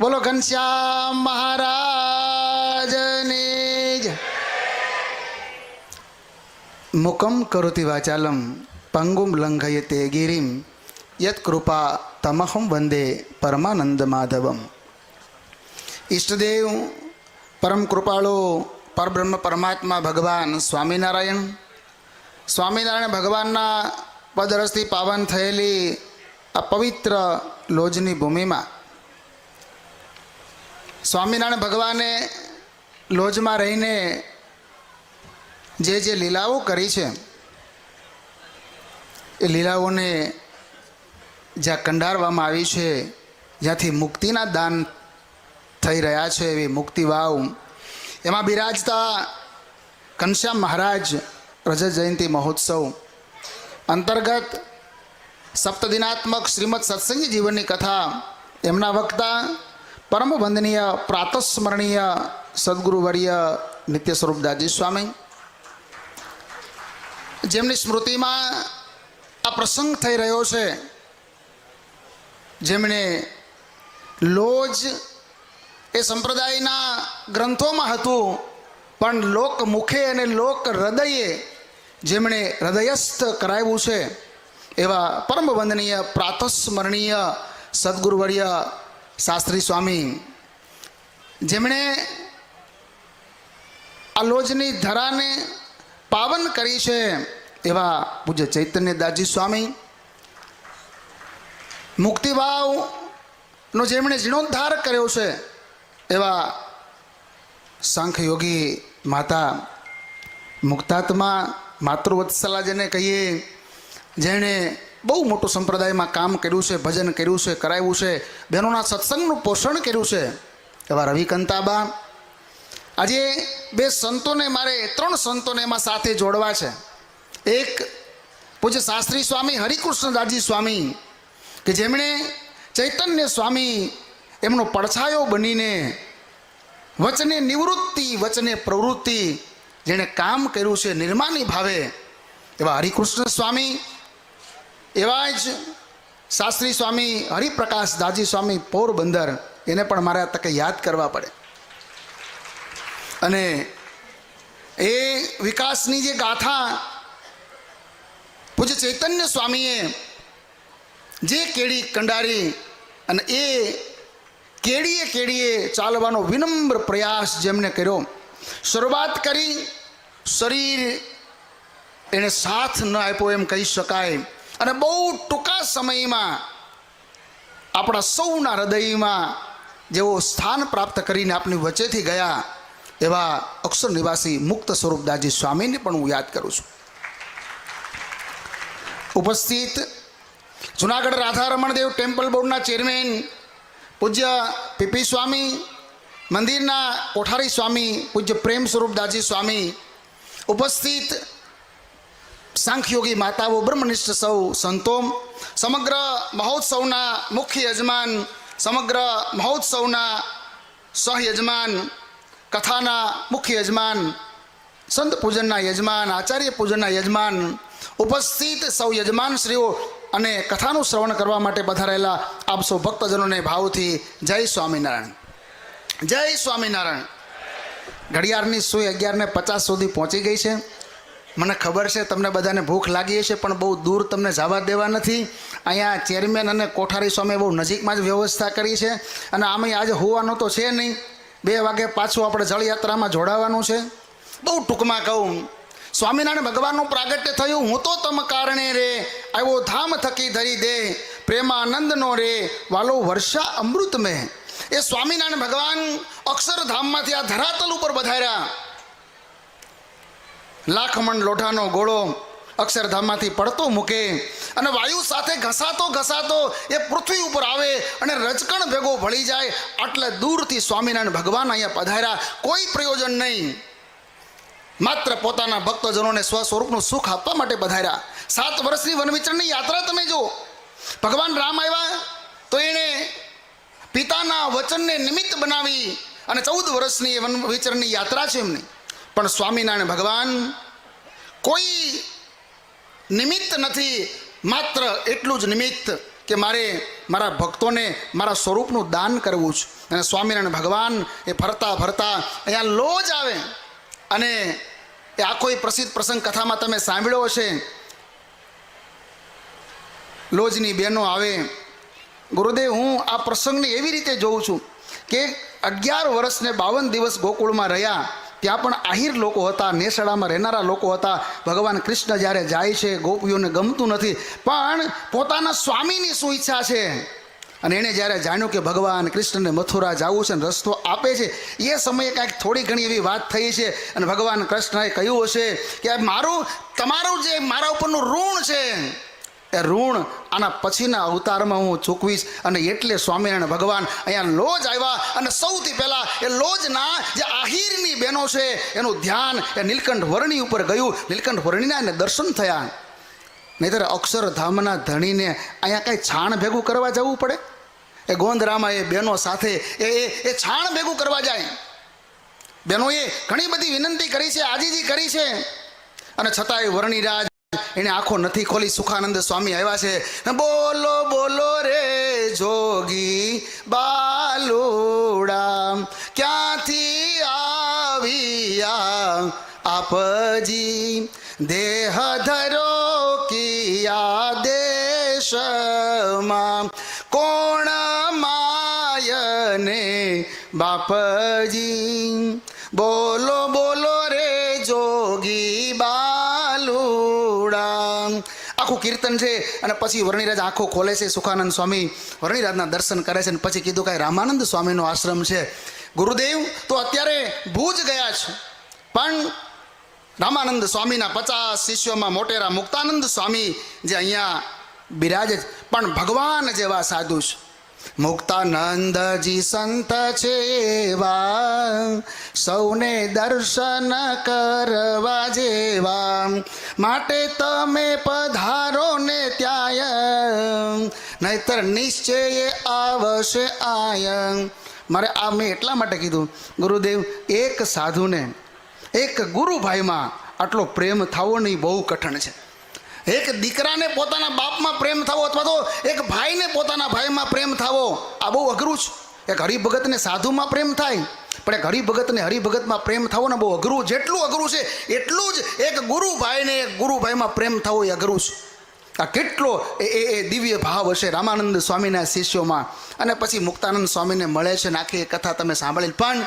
બોલો ઘનશ્યામ મહારાજની. મુકમ કરોતિ વાચાલમ, પંગુમ લંઘયતે ગિરિમ, યત કૃપા તમહમ વંદે પરમાનંદ માધવમ ઈષ્ટદેવ, પરમ કૃપાળો, પરબ્રહ્મ પરમાત્મા ભગવાન સ્વામિનારાયણ સ્વામિનારાયણ ભગવાનના પદરસથી પાવન થયેલી આ પવિત્ર લોજની ભૂમિમાં સ્વામિનારાયણ ભગવાને લોજમાં રહીને જે જે લીલાઓ કરી છે, એ લીલાઓને જ્યાં કંડારવામાં આવી છે, જ્યાંથી મુક્તિના દાન થઈ રહ્યા છે એવી મુક્તિ વાવ. એમાં બિરાજતા ઘનશ્યામ મહારાજ રજત જયંતિ મહોત્સવ અંતર્ગત સપ્તદિનાત્મક શ્રીમદ સત્સંગી જીવનની કથા એમના વક્તા પરમ વંદનીય પ્રાતસ્મરણીય સદગુરુવર્ય નિત્ય સ્વરૂપદાસજી સ્વામી. જેમની સ્મૃતિમાં આ પ્રસંગ થઈ રહ્યો છે, જેમણે લોજ એ સંપ્રદાયના ગ્રંથોમાં હતું, પણ લોક મુખે અને લોક હૃદયે જેમણે હૃદયસ્થ કરાવ્યું છે, એવા પરમ વંદનીય પ્રાતસ્મરણીય સદગુરુવર્ય શાસ્ત્રી સ્વામી, જેમણે આ લોજની ધરાને પાવન કરી છે એવા પૂજ્ય ચૈતન્ય દાસજી સ્વામી. મુક્તિભાવનો જેમણે જીર્ણોદ્ધાર કર્યો છે એવા શંખયોગી માતા મુક્તાત્મા માતૃવત્સલા જેને કહીએ, જેણે બહુ મોટું સંપ્રદાયમાં કામ કર્યું છે, ભજન કર્યું છે, કરાવ્યું છે. બહેનોના સત્સંગનું પોષણ કર્યું છે. એવા રવિકંતાબા આજે બે સંતોને મારે, ત્રણ સંતોને એમાં સાથે જોડવા છે. એક પૂજ્ય શાસ્ત્રી સ્વામી, હરિકૃષ્ણદાસજી સ્વામી, કે જેમણે ચૈતન્ય સ્વામી એમનો પડછાયો બનીને વચને નિવૃત્તિ, વચને પ્રવૃત્તિ, જેણે કામ કર્યું છે નિર્માની ભાવે એવા હરિકૃષ્ણ સ્વામી એવા જ શાસ્ત્રી સ્વામી હરિપ્રકાશ દાજી સ્વામી પોરબંદર, એને પણ મારે તકે યાદ કરવા પડે. અને એ વિકાસની જે ગાથા પૂજ્ય ચૈતન્ય સ્વામીએ જે કેડી કંડારી અને એ કેડીએ કેડીએ ચાલવાનો વિનમ્ર પ્રયાસ જેમને કર્યો, શરૂઆત કરી શરીર એણે સાથ ન આપ્યો એમ કહી શકાય. અને બહુ ટૂંકા સમયમાં આપણા સૌના હૃદયમાં જેવો સ્થાન પ્રાપ્ત કરીને આપની વચ્ચેથી ગયા એવા અક્ષર નિવાસી મુક્ત સ્વરૂપદાસજી સ્વામીને પણ હું યાદ કરું છું. ઉપસ્થિત જુનાગઢ રાધારમણ દેવ ટેમ્પલ બોર્ડના ચેરમેન પૂજ્ય પીપી સ્વામી, મંદિરના કોઠારી સ્વામી પૂજ્ય પ્રેમ સ્વરૂપદાસજી સ્વામી, ઉપસ્થિત સાંખ્યોગી માતાઓ, બ્રહ્મનિષ્ઠ સૌ સંતો, સમગ્ર મહોત્સવના મુખ્ય યજમાન, સમગ્ર મહોત્સવના સહયજમાન કથાના મુખ્ય યજમાન, સંત પૂજનના યજમાન, આચાર્ય પૂજનના યજમાન, ઉપસ્થિત સૌ યજમાન શ્રીઓ અને કથાનું શ્રવણ કરવા માટે પધારેલા આપ ભક્તજનોને ભાવથી જય સ્વામિનારાયણ. જય સ્વામિનારાયણ. ઘડિયાળની સુઈ અગિયારને પચાસ સુધી પહોંચી ગઈ છે. મને ખબર છે, તમને બધાને ભૂખ લાગી છે પણ બહુ દૂર તમને જવા દેવા નથી. અહીંયા ચેરમેન અને કોઠારી સ્વામી બહુ નજીકમાં જ વ્યવસ્થા કરી છે અને આમાં આજે હોવાનું તો છે નહીં. બે વાગે પાછું આપણે જળયાત્રામાં જોડાવાનું છે. બહુ ટૂંકમાં કહું, સ્વામિનારાયણ ભગવાનનું પ્રાગટ્ય થયું, હું તો તમ કારણે રે આવ્યો ધામ થકી ધરી દે, પ્રેમાનંદનો રે, વાલો વર્ષા અમૃત મેં એ સ્વામિનારાયણ ભગવાન અક્ષરધામમાંથી આ ધરાતલ ઉપર વધાર્યા લાખમણ લોઢાનો ગોળો અક્ષરધામમાંથી પડતો મૂકે અને વાયુ સાથે ઘસાતો ઘસાતો એ પૃથ્વી ઉપર આવે અને રજકણ ભેગો ભળી જાય, આટલે દૂરથી સ્વામિનારાયણ ભગવાન અહીંયા પધાર્યા. કોઈ પ્રયોજન નહીં. માત્ર પોતાના ભક્તજનોને સ્વ સ્વરૂપનું સુખ આપવા માટે પધાર્યા. સાત વર્ષની વનવિચરણની યાત્રા તમે જો ભગવાન રામ આવ્યા તો એણે પિતાના વચનને નિમિત્ત બનાવી અને ચૌદ વર્ષની વન વિચરણની યાત્રા છે એમની. પણ સ્વામિનારાયણ ભગવાન કોઈ નિમિત્ત નથી, માત્ર એટલું જ નિમિત્ત કે મારે મારા ભક્તોને મારા સ્વરૂપનું દાન કરવું છે. અને સ્વામિનારાયણ ભગવાન એ ફરતા ફરતા અહીંયા લોજ આવે. અને એ આખો કોઈ પ્રસિદ્ધ પ્રસંગ કથામાં તમે સાંભળ્યો હશે. લોજની બહેનો આવે. ગુરુદેવ, હું આ પ્રસંગને એવી રીતે જોઉં છું કે અગિયાર વર્ષને બાવન દિવસ ગોકુળમાં રહ્યા. ત્યાં પણ આહિર લોકો હતા, નેસડામાં રહેનારા લોકો હતા. ભગવાન કૃષ્ણ જ્યારે જાય છે, ગોપીઓને ગમતું નથી, પણ પોતાના સ્વામીની શું ઈચ્છા છે. અને એણે જ્યારે જાણ્યું કે ભગવાન કૃષ્ણને મથુરા જવું છે અને રસ્તો આપે છે, એ સમયે કાંઈક થોડી ઘણી એવી વાત થઈ છે. અને ભગવાન કૃષ્ણએ કહ્યું હશે કે મારું, તમારું જે મારા ઉપરનું ઋણ છે એ ઋણ આના પછીના અવતારમાં હું ચૂકવીશ અને એટલે સ્વામિનારાયણ ભગવાન અહીંયા લોજ આવ્યા અને સૌથી પહેલાં એ લોજના જે આહિરની બહેનો છે, એનું ધ્યાન એ નીલકંઠ વર્ણી ઉપર ગયું. નીલકંઠ વર્ણીના એને દર્શન થયા. નહીતર અક્ષરધામના ધણીને અહીંયા કાંઈ છાણ ભેગું કરવા જવું પડે? એ ગોંધરામાં એ બહેનો સાથે એ એ છાણ ભેગું કરવા જાય. બહેનોએ ઘણી બધી વિનંતી કરી છે, આજીજી કરી છે. અને છતાંય વર્ણિરાજ એને આંખો નથી ખોલી સુખાનંદ સ્વામી આવ્યા છે. બોલો બોલો રે જોગી બાલુડા, ક્યાંથી આવ્યા આપજી? દેહ ધરો કિયા દેશમાં કોણ માયને બાપજી? બોલો બોલો આખું કીર્તન છે અને પછી વર્ણિરાજ આંખો ખોલે છે સુખાનંદ સ્વામી વર્ણિરાજના દર્શન કરે છે અને પછી કીધું કાંઈ રામાનંદ સ્વામીનો આશ્રમ છે. ગુરુદેવ, તો અત્યારે ભુજ ગયા છે. પણ રામાનંદ સ્વામીના પચાસ શિષ્યોમાં મોટેરા મુક્તાનંદ સ્વામી જે અહીંયા બિરાજે. પણ ભગવાન જેવા સાધુ છે. મુક્તાનંદજી સંત છે એવા સૌને દર્શન કરવા જેવા. માટે તમે પધારો ને ત્યાં નહીતર નિશ્ચય આવશે આય. મારે આ મેં એટલા માટે કીધું, ગુરુદેવ, એક સાધુને, એક ગુરુભાઈમાં આટલો પ્રેમ થવો નહીં બહુ કઠણ છે. એક દીકરાને પોતાના બાપમાં પ્રેમ થવો અથવા તો એક ભાઈને પોતાના ભાઈમાં પ્રેમ થવો, આ બહુ અઘરું છે. એક હરિભગતને સાધુમાં પ્રેમ થાય, પણ એક હરિભગતને હરિભગતમાં પ્રેમ થવો ને બહુ અઘરું, જેટલું અઘરું છે એટલું જ એક ગુરુભાઈને એક ગુરુભાઈમાં પ્રેમ થવો એ અઘરું છે. આ કેટલો એ એ દિવ્ય ભાવ હશે રામાનંદ સ્વામીના શિષ્યોમાં. અને પછી મુક્તાનંદ સ્વામીને મળે છે નાખી એ કથા તમે સાંભળી પણ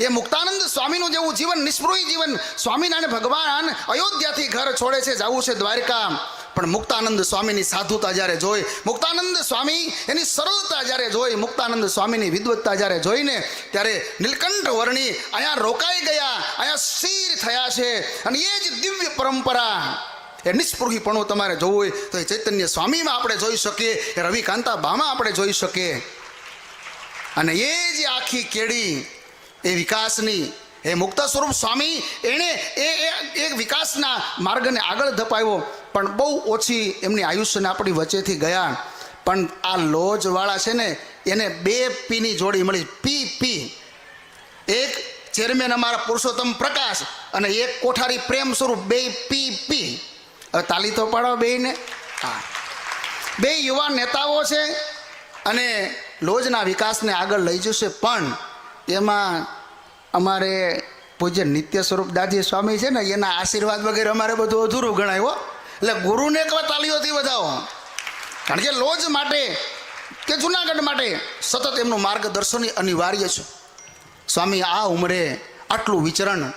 એ મુક્તાનંદ સ્વામીનું જેવું જીવન નિષ્પૃહી જીવન સ્વામિનારાયણ ભગવાન અયોધ્યાથી ઘર છોડે છે, જવું છે દ્વારકા. પણ મુક્તાનંદ સ્વામીની સાધુતા જ્યારે જોઈ, મુક્તાનંદ સ્વામી એની સરળતા જ્યારે જોઈ, મુક્તાનંદ સ્વામીની વિદવત્તા જ્યારે જોઈને ત્યારે નીલકંઠ વર્ણી અહીંયા રોકાઈ ગયા, અહીંયા સ્થિર થયા છે. અને એ જ દિવ્ય પરંપરા, એ નિષ્પૃહીપણું તમારે જોવું હોય તો એ ચૈતન્ય સ્વામીમાં આપણે જોઈ શકીએ, એ રવિકાંતા બામાં આપણે જોઈ શકીએ. અને એ જે આખી કેડી એ વિકાસની, એ મુક્ત સ્વરૂપ સ્વામી, એણે એ, એ- વિકાસના માર્ગને આગળ ધપાવ્યો. પણ બહુ ઓછી એમની આયુષ્યને આપણી વચ્ચેથી ગયા. પણ આ લોજવાળા છે ને, એને બે પીની જોડી મળી. પી પી. એક ચેરમેન અમારા પુરુષોત્તમ પ્રકાશ અને એક કોઠારી પ્રેમ સ્વરૂપ, બે પી પી. હવે તાલી તો પાડો બેયને. હા. બે યુવા નેતાઓ છે અને લોજના વિકાસને આગળ લઈ જશે. પણ એમાં અમારે પૂજ્ય નિત્ય સ્વરૂપ દાદી સ્વામી છે ને, એના આશીર્વાદ વગેરે અમારે બધું અધૂરું ગણાયો એટલે ગુરુને એકવાર તાલીઓથી વધાવો. કારણ કે લોજ માટે કે જુનાગઢ માટે સતત એમનું માર્ગદર્શન અનિવાર્ય છે. સ્વામી, આ ઉંમરે આટલું વિચરણ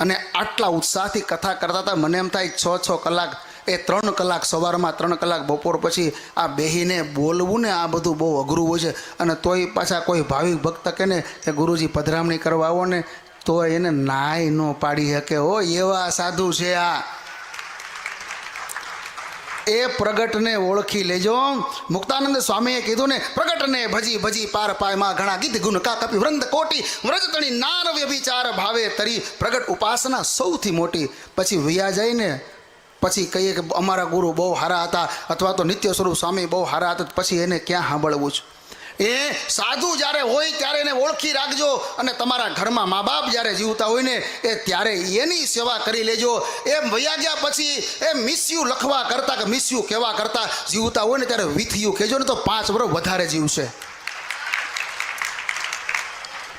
અને આટલા ઉત્સાહથી કથા કરતા હતા. મને એમ થાય છ છ કલાક એ ત્રણ કલાક સવારમાં, ત્રણ કલાક બપોર પછી આ બેહીને બોલવું ને આ બધું બહુ અઘરું હોય છે. અને તોય પાછા કોઈ ભાવિક ભક્ત કે ને કે ગુરુજી પધરામણી કરવા આવો ને તો એને નાય ન પાડી શકે. હો, એવા સાધુ છે આ. એ પ્રગટને ઓળખી લેજો. મુક્તાનંદ સ્વામીએ કીધું ને, પ્રગટને ભજી ભજી પાર પાયમાં ઘણા ગીત ગુણ કા કપી, વૃંદ કોટી, વ્રજતણી નાર વ્યભિચાર ભાવે તરી. પ્રગટ ઉપાસના સૌથી મોટી. પછી વ્યા જઈને પછી કહીએ કે અમારા ગુરુ બહુ સારા હતા અથવા તો નિત્ય સ્વરૂપ સ્વામી બહુ સારા હતા, પછી એને ક્યાં સાંભળવું છે? એ સાધુ જ્યારે હોય ત્યારે એને ઓળખી રાખજો અને તમારા ઘરમાં મા બાપ જ્યારે જીવતા હોય ને, એ ત્યારે એની સેવા કરી લેજો. એ વયા ગયા પછી એ મિસયુ લખવા કરતાં કે મિસયુ કહેવા કરતાં જીવતા હોય ને ત્યારે વિથયું કહેજો ને તો પાંચ વર્ષ વધારે જીવશે.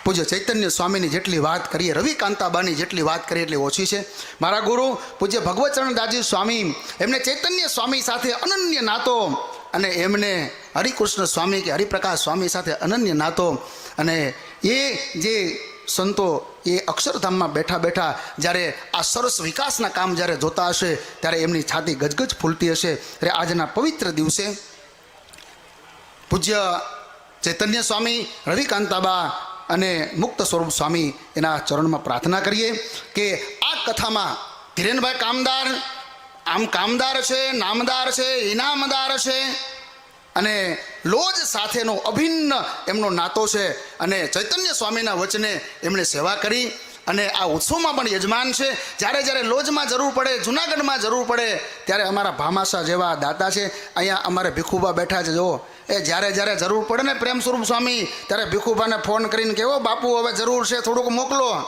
પૂજ્ય ચૈતન્ય સ્વામીની જેટલી વાત કરીએ, રવિ કાંતાબાની જેટલી વાત કરીએ, એટલી ઓછી છે. મારા ગુરુ, પૂજ્ય ભગવચરણ દાજી સ્વામી, એમને ચૈતન્ય સ્વામી સાથે અનન્ય નાતો અને એમને હરિકૃષ્ણ સ્વામી કે હરિપ્રકાશ સ્વામી સાથે અનન્ય નાતો અને એ જે સંતો એ અક્ષરધામમાં બેઠા બેઠા જ્યારે આ સરસ વિકાસના કામ જ્યારે જોતા હશે, ત્યારે એમની છાતી ગજગજ ફૂલતી હશે. ત્યારે આજના પવિત્ર દિવસે પૂજ્ય ચૈતન્ય સ્વામી રવિકાંતાબા અને મુક્ત સ્વરૂપ સ્વામી એના ચરણમાં પ્રાર્થના કરીએ કે આ કથામાં ધીરેનભાઈ કામદાર, આમ કામદાર છે, નામદાર છે, ઇનામદાર છે અને લોજ સાથેનો અભિન્ન એમનો નાતો છે અને ચૈતન્ય સ્વામીના વચને એમણે સેવા કરી અને આ ઉત્સવમાં પણ યજમાન છે. જ્યારે જ્યારે લોજમાં જરૂર પડે, જુનાગઢમાં જરૂર પડે, ત્યારે અમારા ભામાસા જેવા દાતા છે. અહીંયા અમારે ભીખુબા બેઠા છે, જુઓ. એ જ્યારે જ્યારે જરૂર પડે ને પ્રેમ સ્વરૂપ સ્વામી, ત્યારે ભીખુભાને ફોન કરીને કહેવો, બાપુ, હવે જરૂર છે, થોડુંક મોકલો.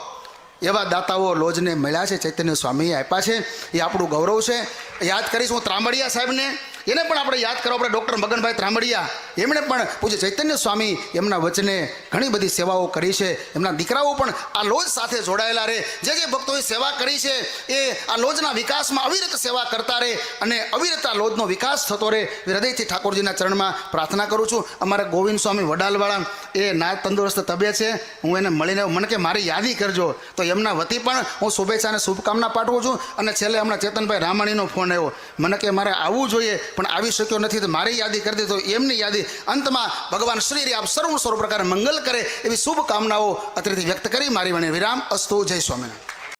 એવા દાતાઓ લોજને મળ્યા છે, ચૈતન્ય સ્વામીએ આપ્યા છે. એ આપણું ગૌરવ છે. યાદ કરીશ હું ત્રાંબડિયા સાહેબને. એને પણ આપણે યાદ કરો આપણે ડૉક્ટર મગનભાઈ ત્રામડિયા, એમણે પણ પૂજ્ય ચૈતન્ય સ્વામી એમના વચને ઘણી બધી સેવાઓ કરી છે. એમના દીકરાઓ પણ આ લોજ સાથે જોડાયેલા રહે જે જે ભક્તોએ સેવા કરી છે, એ આ લોજના વિકાસમાં અવિરત સેવા કરતા રહે અને અવિરત આ લોજનો વિકાસ થતો રહે હૃદયથી ઠાકોરજીના ચરણમાં પ્રાર્થના કરું છું. અમારા ગોવિંદ સ્વામી વડાલવાળા, એ ના તંદુરસ્ત તબિયત છે. હું એને મળીને, મને કે મારી યાદી કરજો. તો એમના વતી પણ હું શુભેચ્છા અને શુભકામના પાઠવું છું. અને છેલ્લે હમણાં ચેતનભાઈ રામાણીનો ફોન આવ્યો. મને કે મારે આવવું જોઈએ. પણ આવી શક્યો નથી તો મારી યાદી કરી દીધો એમની યાદી અંતમાં ભગવાન શ્રી આપ સર્વ સર્વ પ્રકારે મંગલ કરે એવી શુભકામનાઓ અત્રેથી વ્યક્ત કરી. મારી વણે વિરામ. અસ્તુ. જય સ્વામિનારાયણ.